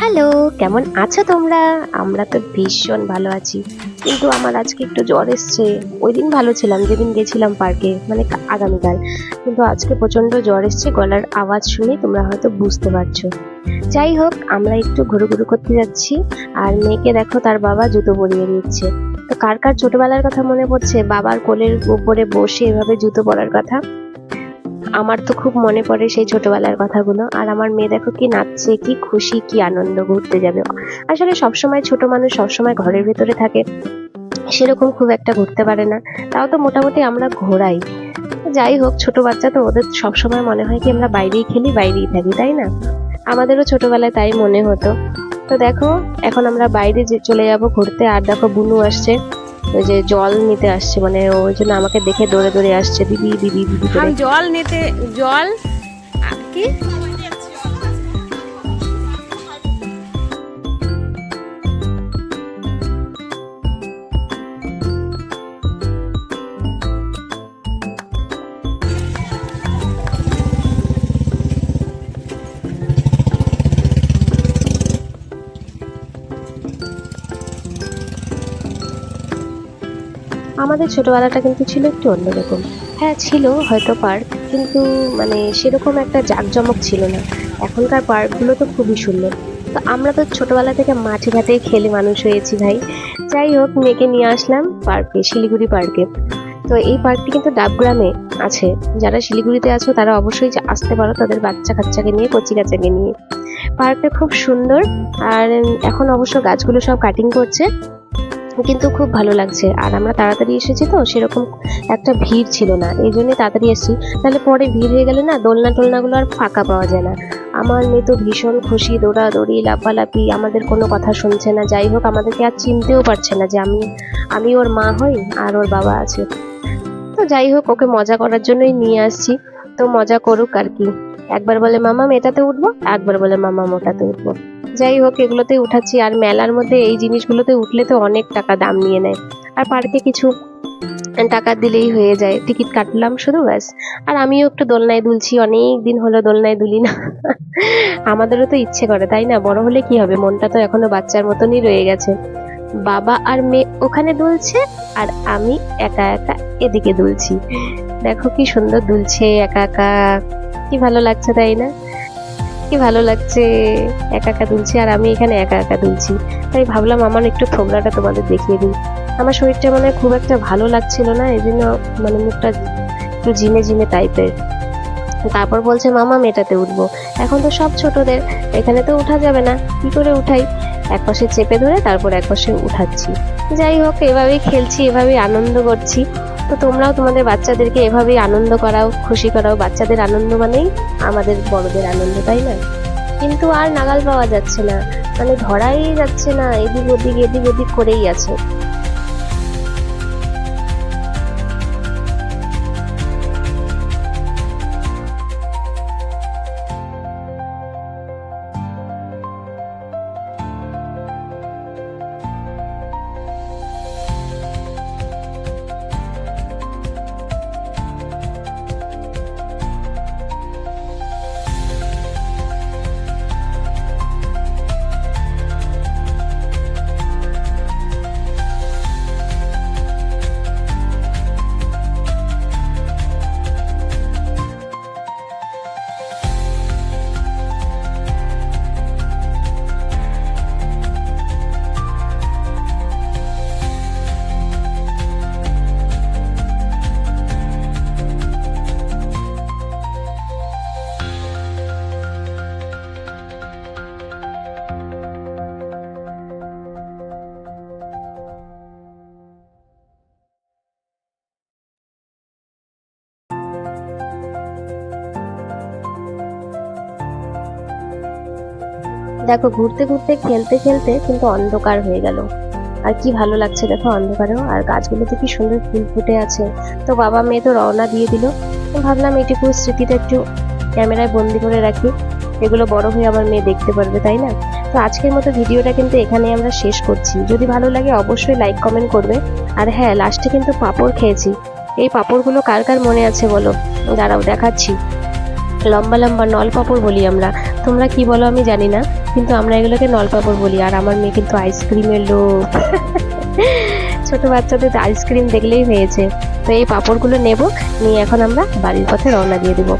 Hello, কেমন আছো তোমরা? আমরা তো ভীষণ ভালো আছি। কিন্তু আমার আজকে একটু জ্বর এসছে। ওই দিন ভালো ছিলাম, যেদিন গেছিলাম পার্কে মানে আগামীকাল। কিন্তু আজকে প্রচণ্ড জ্বর এসছে, গলার আওয়াজ শুনে তোমরা হয়তো বুঝতে পারছ। যাই হোক, আমরা একটু ঘুরু ঘুরু করতে যাচ্ছি। আর মেয়েকে দেখো, তার বাবা জুতো পরিয়ে দিচ্ছে তো কার কার ছোটবেলার কথা মনে পড়ছে? বাবার কোলের উপরে বসে এভাবে জুতো পরার কথা? আমার তো খুব মনে পড়ে সেই ছোটবেলার কথাগুলো। আর আমার মেয়ে দেখো কি নাচছে, কি খুশি, কি আনন্দ ঘুরতে যাবে। আসলে সবসময় ছোট মানুষ সবসময় ঘরের ভেতরে থাকে, সেরকম খুব একটা ঘুরতে পারে না। তাও তো মোটামুটি আমরা ঘোরাই। যাই হোক, ছোট বাচ্চা তো ওদের সবসময় মনে হয় কি আমরা বাইরেই খেলি, বাইরেই থাকি, তাই না? আমাদেরও ছোটবেলায় তাই মনে হতো। তো দেখো, এখন আমরা বাইরে যে চলে যাব, ঘুরতে, আর দেখো বুনু আসছে। ওই যে জল নিতে আসছে মানে ওই জন্য আমাকে দেখে দৌড়ে দৌড়ে আসছে দিদি দিদি দিদি জল নিতে জল? কি? আমাদের ছোটবেলাটা কিন্তু ছিল একটু অন্যরকম। হ্যাঁ ছিল হয়তো পার্ক, কিন্তু মানে সেরকম একটা জাঁকজমক ছিল না। এখনকার পার্কগুলো তো খুবই সুন্দর। তো আমরা তো ছোটবেলা থেকে মাঠে ঘাটে খেলে মানুষ হয়েছি ভাই। যাই হোক, মেয়েকে নিয়ে আসলাম পার্কে, শিলিগুড়ি পার্কে। তো এই পার্কটি কিন্তু ডাবগ্রামে আছে। যারা শিলিগুড়িতে আছো, তারা অবশ্যই আসতে পারো তাদের বাচ্চা কাচ্চাকে নিয়ে, কচি কাচ্চাকে নিয়ে। পার্কটা খুব সুন্দর। আর এখন অবশ্য গাছগুলো সব কাটিং করছে। কিন্তু খুব ভালো লাগছে। আর আমরা তাড়াতাড়ি এসেছি তো, সেরকম একটা ভিড় ছিল না। এই জন্যই তাড়াতাড়ি এসেছি। তাহলে পরে ভিড় হয়ে গেলে না দোলনা টোলনাগুলো আর ফাঁকা পাওয়া যায় না। আমার মেয়ে তো ভীষণ খুশি, দৌড়াদৌড়ি, লাফালাফি, আমাদের কোনো কথা শুনছে না। যাই হোক, আমাদেরকে আর চিনতেও পারছে না যে আমি আমি ওর মা হই আর ওর বাবা আছে। তো যাই হোক, ওকে মজা করার জন্যই নিয়ে আসছি। তো মজা করুক আর কি। একবার বলে, মামা এটাতে উঠবো? একবার বলে, মামা, মোটাতে উঠবো। যাই হোক, এগুলোতে উঠাচ্ছি। আর মেলার মধ্যে এই জিনিসগুলোতে উঠলে তো অনেক টাকা দাম নিয়ে নেয়। আর পার্কে কিছু টাকা দিলেই হয়ে যায়। টিকিট কাটলাম শুধু, ব্যাস। আর আমিও একটু দোলনায় দুলছি। অনেক দিন হলো দোলনায় দুলি না। আমাদেরও তো ইচ্ছে করে, তাই না? বড় হলে কি হবে? মনটা তো এখনও বাচ্চার মতনই রয়ে গেছে। বাবা আর মেয়ে ওখানে দুলছে, আর আমি একা একা এদিকে দুলছি। দেখো কি সুন্দর দুলছে একা একা। কি ভালো লাগছে, তাই না? কি ভালো লাগছে? একা একা দুলছি আর আমি এখানে একা একা দুলছি। তাই ভাবলাম আমার একটু থোবড়াটা তোমাদের দেখিয়ে দিই। আমার শরীরটা মানে খুব একটা ভালো লাগছিল না এই জন্য মানে মুখটা একটু ঝিমে ঝিমে টাইপের তারপর বলছে, মামা, মেটাতে উঠবো। এখন তো সব ছোটদের, এখানে তো উঠা যাবে না। কি করে উঠাই? এক পাশে চেপে ধরে তারপর এক পাশে উঠাচ্ছি। যাই হোক, এভাবেই খেলছি, এভাবেই আনন্দ করছি। তো তোমরাও তোমাদের বাচ্চাদেরকে এভাবেই আনন্দ করাও, খুশি করাও। বাচ্চাদের আনন্দ মানেই আমাদের বড়দের আনন্দ, তাই না? কিন্তু আর নাগাল পাওয়া যাচ্ছে না। মানে ধরাই যাচ্ছে না, এদিক ওদিক এদিক ওদিক করেই আছে। দেখো, ঘুরতে ঘুরতে, খেলতে খেলতে কিন্তু অন্ধকার হয়ে গেল। আর কি ভালো লাগছে দেখো অন্ধকারেও। আর গাছগুলোতে কি সুন্দর ফুল ফুটে আছে। তো বাবা মেয়ে তো রওনা দিয়ে দিল। ভাবলাম এইটুকু স্মৃতিটা একটু ক্যামেরায় বন্দি করে রাখি। এগুলো বড় হয়ে আমার মেয়ে দেখতে পারবে, তাই না? তো আজকের মতো ভিডিওটা কিন্তু এখানে আমরা শেষ করছি। যদি ভালো লাগে অবশ্যই লাইক, কমেন্ট করবে। আর হ্যাঁ লাস্টে কিন্তু পাঁপড় খেয়েছি। এই পাঁপড়গুলো কার কার মনে আছে বলো? দাঁড়াও, দেখাচ্ছি। লম্বা লম্বা নল পাপড় বলি আমরা। তোমরা কি বলো আমি জানি না, কিন্তু আমরা এগুলোকে নলপাপড় বলি, আর আমার মেয়ে কিন্তু আইসক্রিমের লোক। ছোট বাচ্চাদের আইসক্রিম দেখলেই হয়েছে। তো এই পাপড়গুলো নেব, নিয়ে এখন আমরা বাড়ির পথে রওনা দিয়ে দেবো।